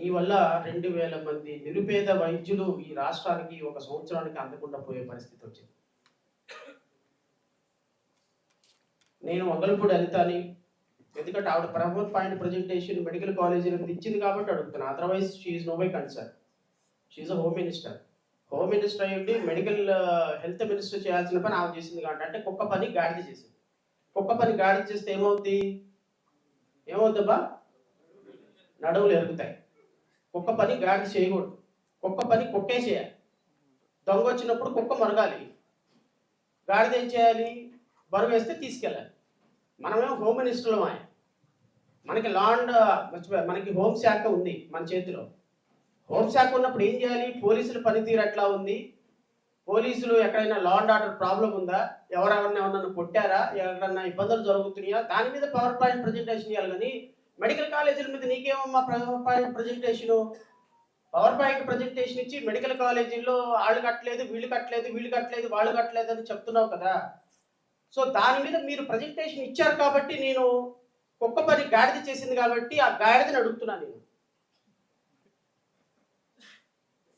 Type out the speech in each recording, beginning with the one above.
నీ వల్ల రెండు వేల మంది నిరుపేద వైద్యులు ఈ రాష్ట్రానికి ఒక సంవత్సరానికి అందకుండా పోయే పరిస్థితి వచ్చింది. నేను వంగలపూడి అనితాని ఎందుకంటే ఆవిడ promote point presentation medical college నుంచి ఇచ్చింది కాబట్టి అడుగుతున్నా. Otherwise she no by concern she uh home minister home minister అయ్యండి మెడికల్ హెల్త్ మినిస్టర్ చేయాల్సిన పని ఆమె చేసింది కాబట్టి అంటే కుక్క పని గాడిద చేసింది. కుక్క పని గాడిద చేస్తే ఏమవుద్ది? ఏమవుద్దబ్బా? నడువులు ఎరుగుతాయి. కుక్క పని గాడిద చేయకూడదు. కుక్క పని కుక్కే చేయాలి. దొంగ వచ్చినప్పుడు కుక్క మరగాలి. గాడిద ఏం చేయాలి? బరువు వేస్తే తీసుకెళ్ళాలి. మనమేం హోమ్ మినిస్టర్లు ఆయన. మనకి లాండ్ మర్చిపోయా మనకి హోమ్ శాఖ ఉంది మన చేతిలో. హోంశాఖ ఉన్నప్పుడు ఏం చేయాలి? పోలీసుల పనితీరు ఎట్లా ఉంది? పోలీసులు ఎక్కడైనా లా అండ్ ఆర్డర్ ప్రాబ్లం ఉందా? ఎవరెవరిని ఎవరన్నా కొట్టారా? ఎవరన్నా ఇబ్బందులు జరుగుతున్నాయా? దాని మీద పవర్ పాయింట్ ప్రజెంటేషన్ ఇవ్వాలి కానీ మెడికల్ కాలేజీల మీద నీకేమమ్మా ప్రజెంటేషను పవర్ పాయింట్ ప్రజెంటేషన్ ఇచ్చి మెడికల్ కాలేజీల్లో వాళ్ళు కట్టలేదు వీళ్ళు కట్టలేదు వీళ్ళు కట్టలేదు వాళ్ళు కట్టలేదు అని చెప్తున్నావు కదా. సో దాని మీద మీరు ప్రజెంటేషన్ ఇచ్చారు కాబట్టి నేను కుక్క పని గాడిద చేసింది కాబట్టి ఆ గాడిదని అడుగుతున్నాను నేను.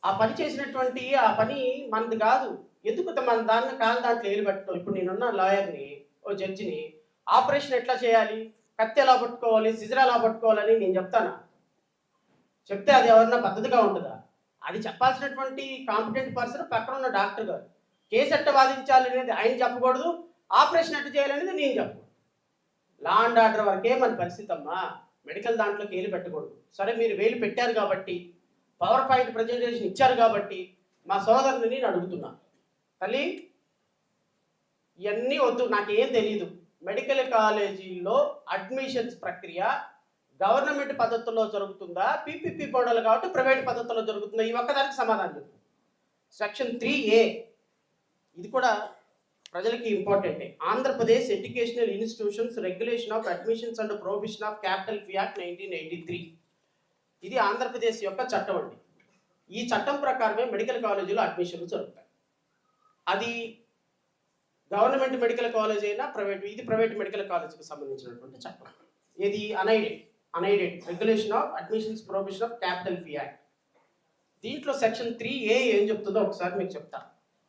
ఆ పని చేసినటువంటి ఆ పని మనది కాదు. ఎందుకు మన దాన్ని కాలు దాంట్లో ఏలు పెట్టడం? ఇప్పుడు నేనున్న లాయర్ని ఓ జడ్జిని ఆపరేషన్ ఎట్లా చేయాలి? కత్తి ఎలా పట్టుకోవాలి సిజర్ ఎలా పట్టుకోవాలని నేను చెప్తానా? చెప్తే అది ఎవరన్నా పద్ధతిగా ఉంటుందా? అది చెప్పాల్సినటువంటి కాంపిటెంట్ పర్సన్ పక్కన ఉన్న డాక్టర్ గారు. కేసు ఎట్ట వాదించాలి అనేది ఆయన చెప్పకూడదు ఆపరేషన్ ఎట్ట చేయాలనేది నేను చెప్పకూడదు. లా అండ్ ఆర్డర్ వరకే మన పరిస్థితి అమ్మా. మెడికల్ దాంట్లోకి వేలు పెట్టకూడదు. సరే మీరు వేలు పెట్టారు కాబట్టి పవర్ పాయింట్ ప్రజెంటేషన్ ఇచ్చారు కాబట్టి మా సోదరుని నేను అడుగుతున్నా. తల్లి ఇవన్నీ వద్దు నాకేం తెలియదు మెడికల్ కాలేజీల్లో అడ్మిషన్స్ ప్రక్రియ గవర్నమెంట్ పద్ధతుల్లో జరుగుతుందా? పీపీపీ మోడల్ కాబట్టి ప్రైవేట్ పద్ధతుల్లో జరుగుతుందా? ఈ ఒక్కదానికి సమాధానం సెక్షన్ త్రీ ఏ ఇది కూడా ప్రజలకి ఇంపార్టెంటే. Andhra Pradesh educational institutions regulation of admissions and prohibition of capital fee act nineteen eighty three. ఇది ఆంధ్రప్రదేశ్ యొక్క చట్టం అండి. ఈ చట్టం ప్రకారమే మెడికల్ కాలేజీలో అడ్మిషన్లు జరుగుతాయి. అది గవర్నమెంట్ మెడికల్ కాలేజ్ అయినా ప్రైవేట్ ఇది ప్రైవేట్ మెడికల్ కాలేజ్కి సంబంధించినటువంటి చట్టం. ఇది unaided unaided regulation of admissions prohibition of capital fee act దీంట్లో సెక్షన్ త్రీ ఏ ఏం చెప్తుందో ఒకసారి మీకు చెప్తా.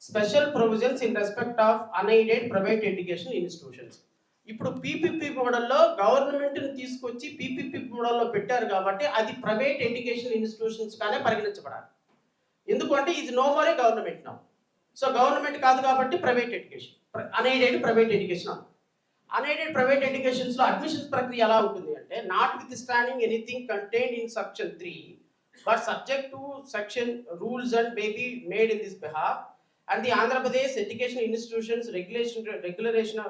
Special provisions in respect of unaided private education institutions ఇప్పుడు పీపీపీ మోడల్లో గవర్నమెంట్ని తీసుకొచ్చి పీపీపీ మోడల్లో పెట్టారు కాబట్టి అది ప్రైవేట్ ఎడ్యుకేషన్ ఇన్స్టిట్యూషన్స్ కానీ పరిగణించబడాలి. ఎందుకంటే ఇది నో మోరే గవర్నమెంట్ నా సో గవర్నమెంట్ కాదు కాబట్టి private education. Unaided private education unaided private ఎడ్యుకేషన్స్లో admissions ప్రక్రియ ఎలా ఉంటుంది అంటే notwithstanding anything contained in section three but subject to section rules and may be made in this behalf and the Andhra Pradesh education institutions regulation regulation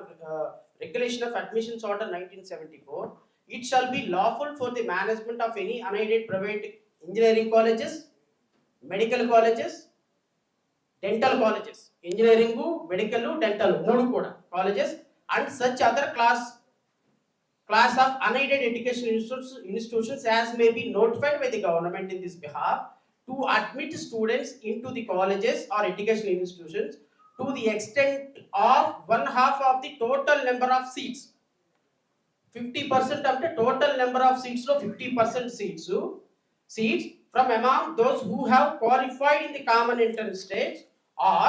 regulation of admissions order nineteen seventy four it shall be lawful for the management of any unaided private engineering colleges medical colleges dental colleges, engineering, medical, dental, మూడు కూడా colleges and such other class class of unaided education institutions, as may be notified by the government in this behalf to admit students into the colleges or educational institutions to the extent of one half of the total number of seats. 50% అంటే total number of seats లో 50% seats seats from among those who have qualified in the common entrance stage or